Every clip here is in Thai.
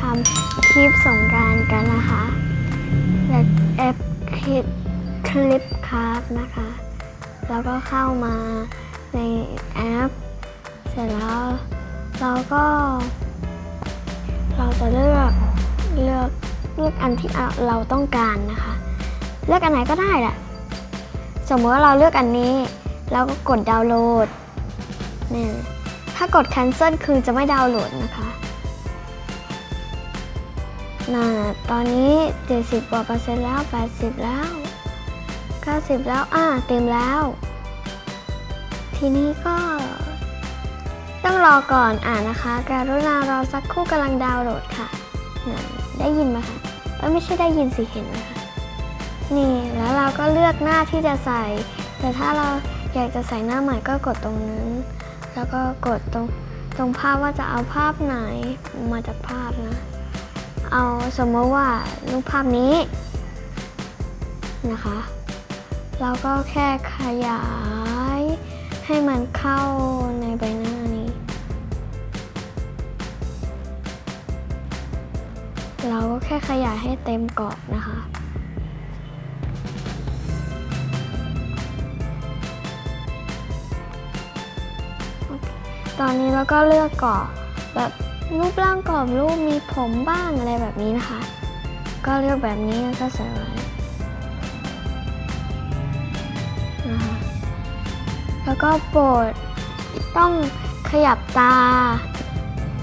ทำคลิปสงการกันนะคะ และแอปคลิปคลิปคาร์นะคะ แล้วก็เข้ามาในแอป เสร็จแล้วเราก็ เราจะเลือกเลือกเลือกอันที่เราต้องการนะคะ เลือกอันไหนก็ได้แหละ สมมติว่าเราเลือกอันนี้ เราก็กดดาวน์โหลดเนี่ยถ้ากด cancel คือจะไม่ดาวน์โหลดนะคะ น่ะตอนนี้ 70กว่าเปอร์เซ็นต์แล้ว 80 แล้ว 90 แล้ว อ่า เต็มแล้ว ทีนี้ก็ ต้องรอก่อนอ่านนะคะ การุณารอสักครู่กำลังดาวน์โหลดค่ะนั่นได้ยินไหมคะเอ้ไม่ใช่ได้ยินสิเห็นไหมคะ นี่ แล้วเราก็เลือกหน้าที่จะใส่ แต่ถ้าเราอยากจะใส่หน้าใหม่ก็กดตรงนั้น แล้วก็กดตรงตรงภาพว่าจะเอาภาพไหนมาจากภาพนะ เอาสมมติว่ารูปภาพนี้นะคะเราก็แค่ขยายให้มันเข้าในใบหน้านี้ เราก็แค่ขยายให้เต็มกรอบนะคะตอนนี้เราก็เลือกกรอบแบบ รูปร่างกรอบรูปมีผมบ้างอะไรแบบนี้นะคะ ก็เลือกแบบนี้ก็ใส่ไว้นะคะแล้วก็โปรดต้องขยับตา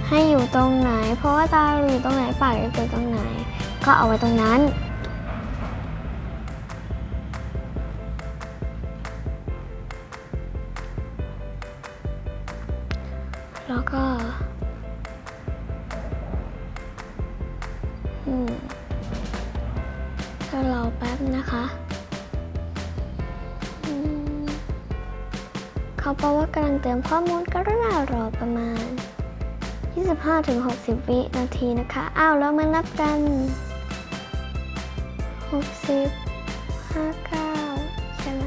ให้อยู่ตรงไหน เพราะว่าตาเราอยู่ตรงไหนปากอยู่ตรงไหน ก็เอาไว้ตรงนั้นแล้วก็ ก็รอแป๊บนะคะเขาบอกว่ากำลังเตรียมข้อมูลกรุณารอประมาณ 25-60 วินาทีนะคะ อ้าวแล้วมานับกัน 60 59 ใช่ไหม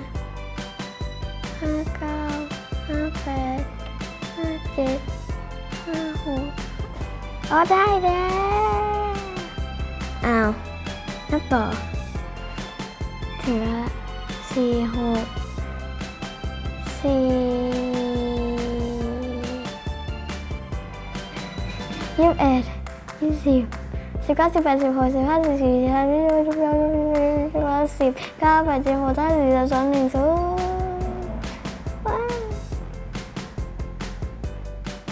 59 58 57 56อ๋อได้แล้ว อ้าวนับต่อ ถึงละสี่หกสี่ยี่สิบเอ็ดยี่สิบสิบเก้าสิบแปดสิบหกสิบห้าสิบสี่สิบห้าสิบหกสิบเจ็ดสิบสิบเก้าสิบเก้าแปดสิบหกห้าสิบสองหนึ่งศูนย์ว้าว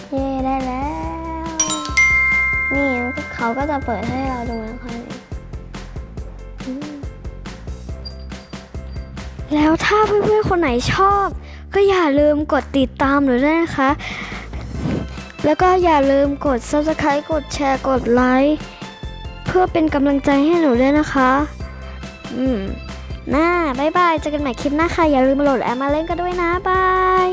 เย่ได้แล้ว นี่เขาก็จะเปิดให้เราดูนะคะนี่อืม แล้วถ้าเพื่อนๆคนไหนชอบ ก็อย่าลืมกดติดตามหนูด้วยนะคะ แล้วก็อย่าลืมกด subscribe กดแชร์กดไลค์เพื่อเป็นกำลังใจให้หนูด้วยนะคะ อืมน่าบายบายเจอกันใหม่คลิปหน้าค่ะ อย่าลืมโหลดแอปมาเล่นกันด้วยนะ บาย